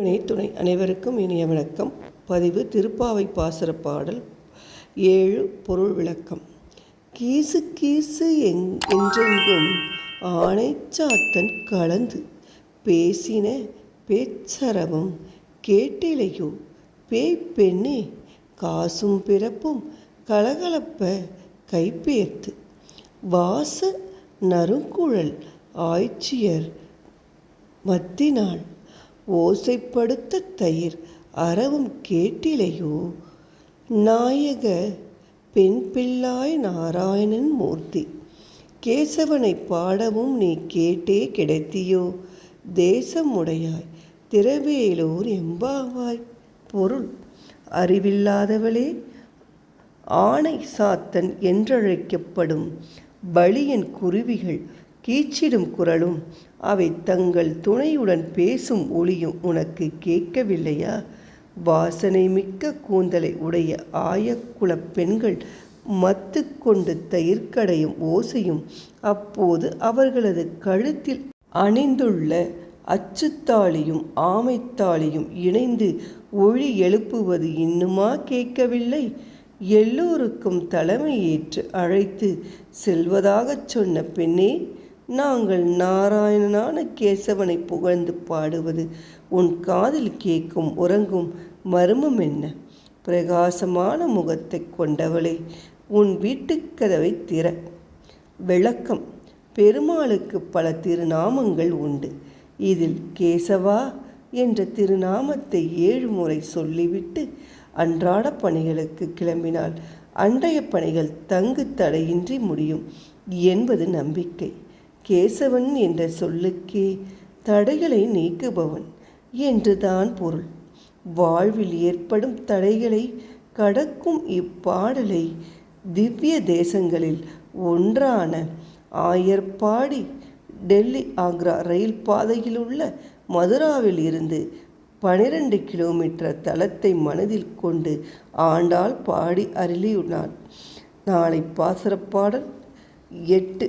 துணை அனைவருக்கும் இனிய வணக்கம். பதிவு திருப்பாவை பாசுர பாடல் ஏழு பொருள் விளக்கம். கீசு கீசு எங் என்றெங்கும் ஆணைச்சாத்தன் கலந்து பேசின பேச்சரவும் கேட்டிலையோ பேய் பெண்ணே காசும் பிறப்பும் கலகலப்ப கைப்பேர்த்து வாச நறுங்குழல் ஆய்ச்சியர் மத்தினாள் ஓசைப்படுத்த தயிர் அறவும் கேட்டிலையோ? நாயக பெண் பிள்ளாய் நாராயணன் மூர்த்தி கேசவனை பாடவும் நீ கேட்டே கிடைத்தியோ? தேசம் உடையாய் திரவேலூர் எம்பாவாய். பொருள் அறிவில்லாதவளே ஆணை சாத்தன் என்றழைக்கப்படும் பலியன் குருவிகள் கீச்சிடும் குரலும் அவை தங்கள் துணையுடன் பேசும் ஒளியும் உனக்கு கேட்கவில்லையா? வாசனை மிக்க கூந்தலை உடைய ஆயக்குலப் பெண்கள் மத்து கொண்டு தயிர்க்கடையும் ஓசையும் அப்போது அவர்களது கழுத்தில் அணிந்துள்ள அச்சுத்தாளியும் ஆமைத்தாளியும் இணைந்து ஒளி எழுப்புவது இன்னுமா கேட்கவில்லை? எல்லோருக்கும் தலைமை ஏற்று அழைத்து செல்வதாகச் சொன்ன பெண்ணே நாங்கள் நாராயணனான கேசவனை புகழ்ந்து பாடுவது உன் காதில் கேட்கும் உறங்கும் மர்மம் என்ன? பிரகாசமான முகத்தை கொண்டவளே உன் வீட்டுக்கதவை திற. விளக்கம். பெருமாளுக்கு பல திருநாமங்கள் உண்டு. இதில் கேசவா என்ற திருநாமத்தை ஏழு முறை சொல்லிவிட்டு அன்றாட பணிகளுக்கு கிளம்பினால் அன்றைய பணிகள் தங்கு தடையின்றி முடியும் என்பது நம்பிக்கை. கேசவன் என்ற சொல்லுக்கே தடைகளை நீக்குபவன் என்றுதான் பொருள். வாழ்வில் ஏற்படும் தடைகளை கடக்கும் இப்பாடலை திவ்ய தேசங்களில் ஒன்றான ஆயர்பாடி டெல்லி ஆக்ரா ரயில் பாதையில் உள்ள மதுராவில் இருந்து பனிரெண்டு கிலோமீட்டர் தளத்தை மனதில் கொண்டு ஆண்டாள் பாடி அருளியுள்ளார் நாளை பாசுரப்பாடல் எட்டு.